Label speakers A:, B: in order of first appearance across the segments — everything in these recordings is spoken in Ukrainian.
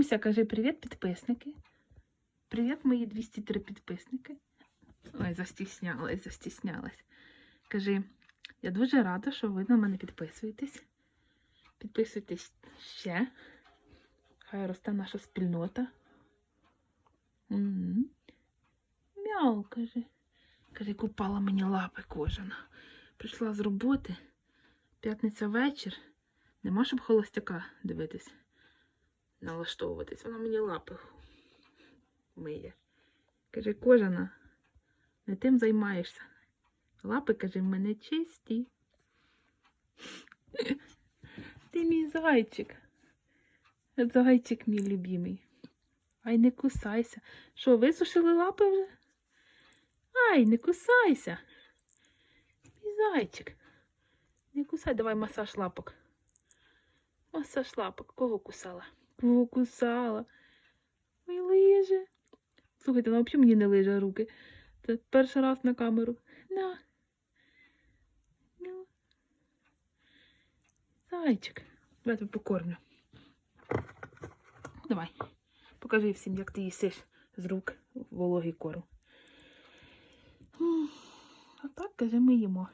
A: Муся каже, привіт, підписники. Привіт, мої 203 підписники. Ой, застіснялась, застіснялась. Кажи, я дуже рада, що ви на мене підписуєтесь. Підписуйтесь ще. Хай росте наша спільнота. М. Мяу, каже. Каже, купала мені лапи кожана. Прийшла з роботи. П'ятниця вечір. Нема щоб холостяка дивитись, налаштовуватись. Вона мені лапи миє. Каже, кожана, не тим займаєшся. Лапи, каже, в мене чисті. Ти мій зайчик. Зайчик мій любимий. Ай, не кусайся. Що, висушили лапи вже? Ай, не кусайся. Мій зайчик. Не кусай, давай масаж лапок. Масаж лапок. Кого кусала? Кого кусала? Ой, лиже. Слухайте, вона взагалі мені не лиже руки. Це перший раз на камеру. На. Ну. Зайчик. Давай тебе покормлю. Давай. Покажи всім, як ти їсиш з рук вологий корм. А так, каже, ми їмо.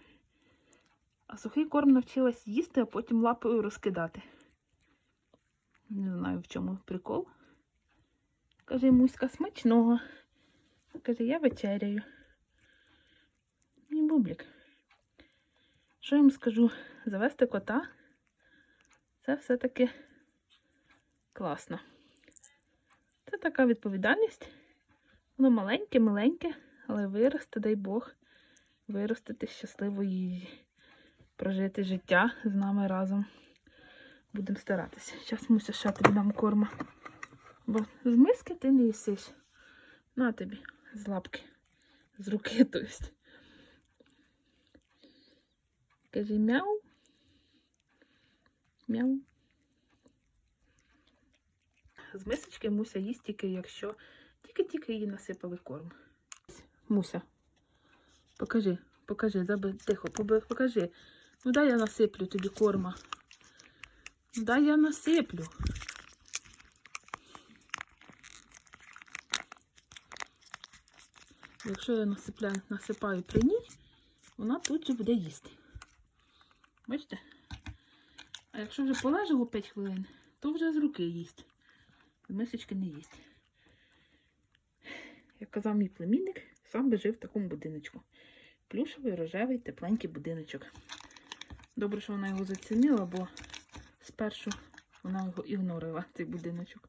A: А сухий корм навчилась їсти, а потім лапою розкидати. Не знаю, в чому прикол. Каже, Муська смачного. Каже, я вечеряю. І бублік. Що я вам скажу? Завести кота це все-таки класно. Це така відповідальність. Воно маленьке, миленьке, але виросте, дай Бог, виростити щасливо і прожити життя з нами разом. Будемо старатися. Зараз муся ще тобі дам корма. Бо з миски ти не їсиш. На тобі, з лапки, з руки, то есть. Кажи мяу. Мяу. З мисочки Муся їсть тільки, якщо тільки-тільки її насипали корм. Муся, покажи, покажи, заби, тихо, покажи. Ну дай я насиплю тобі корма. Дай я насиплю. Якщо я насипляю, насипаю при ній, вона тут же буде їсти. Бачите? А якщо вже полежало 5 хвилин, то вже з руки їсть. З мисочки не їсть. Як казав мій племінник, сам би жив в такому будиночку. Плюшевий, рожевий, тепленький будиночок. Добре, що вона його зацінила, бо спершу вона його ігнорила, цей будиночок.